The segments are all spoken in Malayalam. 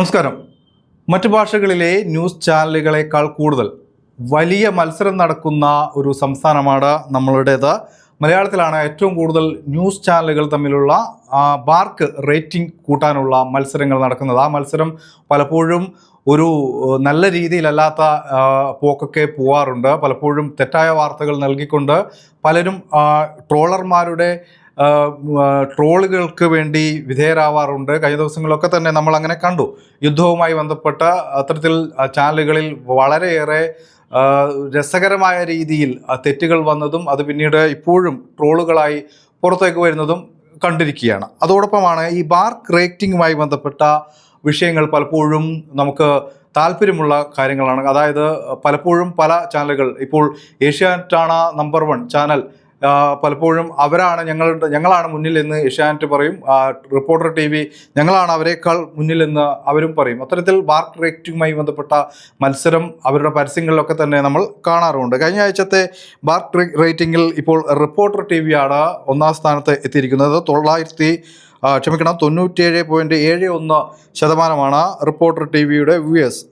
നമസ്കാരം. മറ്റു ഭാഷകളിലെ ന്യൂസ് ചാനലുകളെക്കാൾ കൂടുതൽ വലിയ മത്സരം നടക്കുന്ന ഒരു സംസ്ഥാനമാണ് നമ്മളുടേത്. മലയാളത്തിലാണ് ഏറ്റവും കൂടുതൽ ന്യൂസ് ചാനലുകൾ തമ്മിലുള്ള ബാർക്ക് റേറ്റിംഗ് കൂട്ടാനുള്ള മത്സരങ്ങൾ നടക്കുന്നത്. ആ മത്സരം പലപ്പോഴും ഒരു നല്ല രീതിയിലല്ലാത്ത പോക്കൊക്കെ പോവാറുണ്ട്. പലപ്പോഴും തെറ്റായ വാർത്തകൾ നൽകിക്കൊണ്ട് പലരും ട്രോളർമാരുടെ ട്രോളുകൾക്ക് വേണ്ടി വിധേയരാവാറുണ്ട്. കഴിഞ്ഞ ദിവസങ്ങളിലൊക്കെ തന്നെ നമ്മൾ അങ്ങനെ കണ്ടു. യുദ്ധവുമായി ബന്ധപ്പെട്ട അത്തരത്തിൽ ചാനലുകളിൽ വളരെയേറെ രസകരമായ രീതിയിൽ തെറ്റുകൾ വന്നതും അത് പിന്നീട് ഇപ്പോഴും ട്രോളുകളായി പുറത്തേക്ക് വരുന്നതും കണ്ടിരിക്കുകയാണ്. അതോടൊപ്പമാണ് ഈ ബാർക്ക് റേറ്റിംഗുമായി ബന്ധപ്പെട്ട വിഷയങ്ങൾ പലപ്പോഴും നമുക്ക് താല്പര്യമുള്ള കാര്യങ്ങളാണ്. അതായത് പലപ്പോഴും പല ചാനലുകൾ ഇപ്പോൾ ഏഷ്യാനെറ്റാണ് നമ്പർ വൺ ചാനൽ. പലപ്പോഴും അവരാണ് ഞങ്ങളുടെ ഞങ്ങളാണ് മുന്നിൽ എന്ന് ഏഷ്യാനെറ്റ് പറയും. റിപ്പോർട്ടർ ടി വി ഞങ്ങളാണ് അവരെക്കാൾ മുന്നിലെന്ന് അവരും പറയും. അത്തരത്തിൽ ബാർക്ക് റേറ്റിംഗുമായി ബന്ധപ്പെട്ട മത്സരം അവരുടെ പരസ്യങ്ങളിലൊക്കെ തന്നെ നമ്മൾ കാണാറുണ്ട്. കഴിഞ്ഞ ആഴ്ചത്തെ ബാർക്ക് റേറ്റിംഗിൽ ഇപ്പോൾ റിപ്പോർട്ടർ ടി വിയാണ് ഒന്നാം സ്ഥാനത്ത് എത്തിയിരിക്കുന്നത്. തൊള്ളായിരത്തി ക്ഷമിക്കണം തൊണ്ണൂറ്റിയേഴ് പോയിന്റ് ഏഴ് ഒന്ന് ശതമാനമാണ് റിപ്പോർട്ടർ ടി വിയുടെ വ്യൂയേഴ്സ്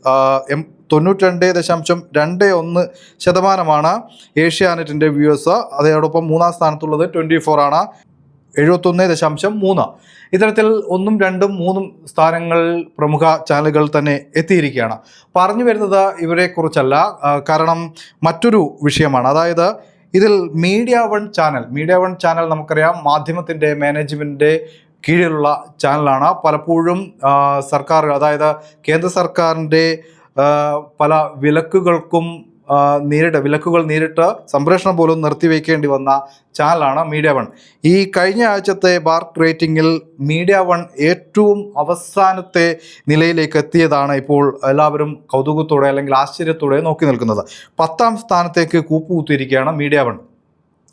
എം തൊണ്ണൂറ്റിരണ്ട് ദശാംശം രണ്ട് ഒന്ന് ശതമാനമാണ് ഏഷ്യാനെറ്റിന്റെ വ്യൂവേഴ്സ്. അതോടൊപ്പം മൂന്നാം സ്ഥാനത്തുള്ളത് ട്വന്റി ഫോർ ആണ് എഴുപത്തൊന്ന് ദശാംശം മൂന്ന്. ഇത്തരത്തിൽ ഒന്നും രണ്ടും മൂന്നും സ്ഥാനങ്ങൾ പ്രമുഖ ചാനലുകൾ തന്നെ എത്തിയിരിക്കുകയാണ്. പറഞ്ഞു വരുന്നത് ഇവരെക്കുറിച്ചല്ല കാരണം മറ്റൊരു വിഷയമാണ്. അതായത് ഇതിൽ media one channel media one channel നമുക്കറിയാം മാധ്യമത്തിന്റെ മാനേജ്മെന്റിന്റെ കീഴിലുള്ള ചാനലാണ്. പലപ്പോഴും സർക്കാർ അതായത് കേന്ദ്ര സർക്കാരിന്റെ പല വിലക്കുകൾക്കും നേരിട്ട് വിലക്കുകൾ നേരിട്ട് സംപ്രേഷണം പോലും നിർത്തിവെക്കേണ്ടി വന്ന ചാനലാണ് മീഡിയ വൺ. ഈ കഴിഞ്ഞ ആഴ്ചത്തെ ബാർക്ക് റേറ്റിംഗിൽ മീഡിയ വൺ ഏറ്റവും അവസാനത്തെ നിലയിലേക്ക് എത്തിയതാണ് ഇപ്പോൾ എല്ലാവരും കൗതുകത്തോടെ അല്ലെങ്കിൽ ആശ്ചര്യത്തോടെ നോക്കി നിൽക്കുന്നത്. പത്താം സ്ഥാനത്തേക്ക് കൂപ്പുകുത്തിയിരിക്കുകയാണ് മീഡിയ വൺ.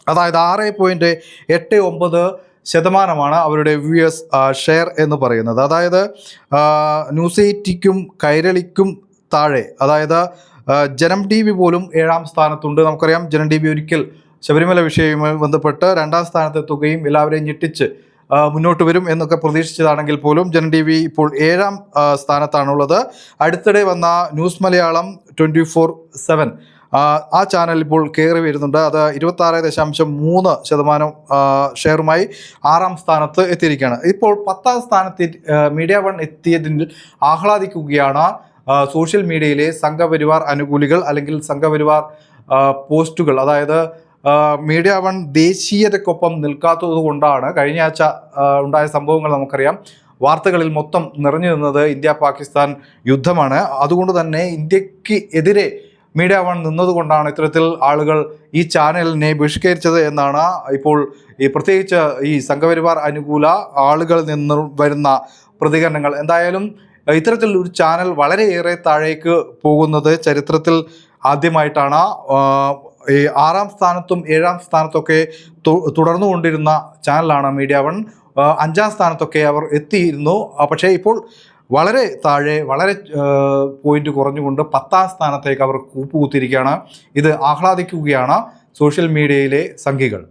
അതായത് ആറ് പോയിന്റ് എട്ട് ഒമ്പത് ശതമാനമാണ് അവരുടെ വ്യൂവേഴ്സ് ഷെയർ എന്ന് പറയുന്നത്. അതായത് ന്യൂസൈറ്റിക്കും കൈരളിക്കും താഴെ അതായത് ജനം ടി വി പോലും ഏഴാം സ്ഥാനത്തുണ്ട്. നമുക്കറിയാം ജനം ടി വി ഒരിക്കൽ ശബരിമല വിഷയവുമായി ബന്ധപ്പെട്ട് രണ്ടാം സ്ഥാനത്തെത്തുകയും എല്ലാവരെയും ഞെട്ടിച്ച് മുന്നോട്ട് വരും എന്നൊക്കെ പ്രതീക്ഷിച്ചതാണെങ്കിൽ പോലും ജനം ടി വി ഇപ്പോൾ ഏഴാം സ്ഥാനത്താണുള്ളത്. അടുത്തിടെ വന്ന news Malayalam twenty four seven. ആ ചാനൽ ഇപ്പോൾ കയറി വരുന്നുണ്ട്. അത് ഇരുപത്താറ് ദശാംശം മൂന്ന് ശതമാനം ഷെയറുമായി ആറാം സ്ഥാനത്ത് എത്തിയിരിക്കുകയാണ്. ഇപ്പോൾ പത്താം സ്ഥാനത്ത് മീഡിയ വൺ എത്തിയതിൽ ആഹ്ലാദിക്കുകയാണ്. സോഷ്യൽ മീഡിയയിലെ സംഘപരിവാർ അനുകൂലികൾ അല്ലെങ്കിൽ സംഘപരിവാർ പോസ്റ്റുകൾ. അതായത് മീഡിയ വൺ ദേശീയതയ്ക്കൊപ്പം നിൽക്കാത്തത് കൊണ്ടാണ് കഴിഞ്ഞ ആഴ്ച ഉണ്ടായ സംഭവങ്ങൾ നമുക്കറിയാം. വാർത്തകളിൽ മൊത്തം നിറഞ്ഞു നിന്നത് ഇന്ത്യ പാകിസ്ഥാൻ യുദ്ധമാണ്. അതുകൊണ്ട് തന്നെ ഇന്ത്യയ്ക്ക് എതിരെ മീഡിയ വൺ നിന്നതുകൊണ്ടാണ് ഇത്തരത്തിൽ ആളുകൾ ഈ ചാനലിനെ ബഹിഷ്കരിച്ചത് എന്നാണ് ഇപ്പോൾ ഈ പ്രത്യേകിച്ച് ഈ സംഘപരിവാർ അനുകൂല ആളുകളിൽ നിന്ന് വരുന്ന പ്രതികരണങ്ങൾ. എന്തായാലും ഇത്തരത്തിൽ ഒരു ചാനൽ വളരെയേറെ താഴേക്ക് പോകുന്നത് ചരിത്രത്തിൽ ആദ്യമായിട്ടാണ്. ഈ ആറാം സ്ഥാനത്തും ഏഴാം സ്ഥാനത്തൊക്കെ തുടർന്നു കൊണ്ടിരുന്ന ചാനലാണ് മീഡിയ വൺ. അഞ്ചാം സ്ഥാനത്തൊക്കെ അവർ എത്തിയിരുന്നു. പക്ഷേ ഇപ്പോൾ വളരെ താഴെ വളരെ പോയിന്റ് കുറഞ്ഞുകൊണ്ട് പത്താം സ്ഥാനത്തേക്ക് അവർ കൂപ്പുകുത്തിയിരിക്കുകയാണ്. ഇത് ആഹ്ലാദിക്കുകയാണ് സോഷ്യൽ മീഡിയയിലെ സംഘികൾ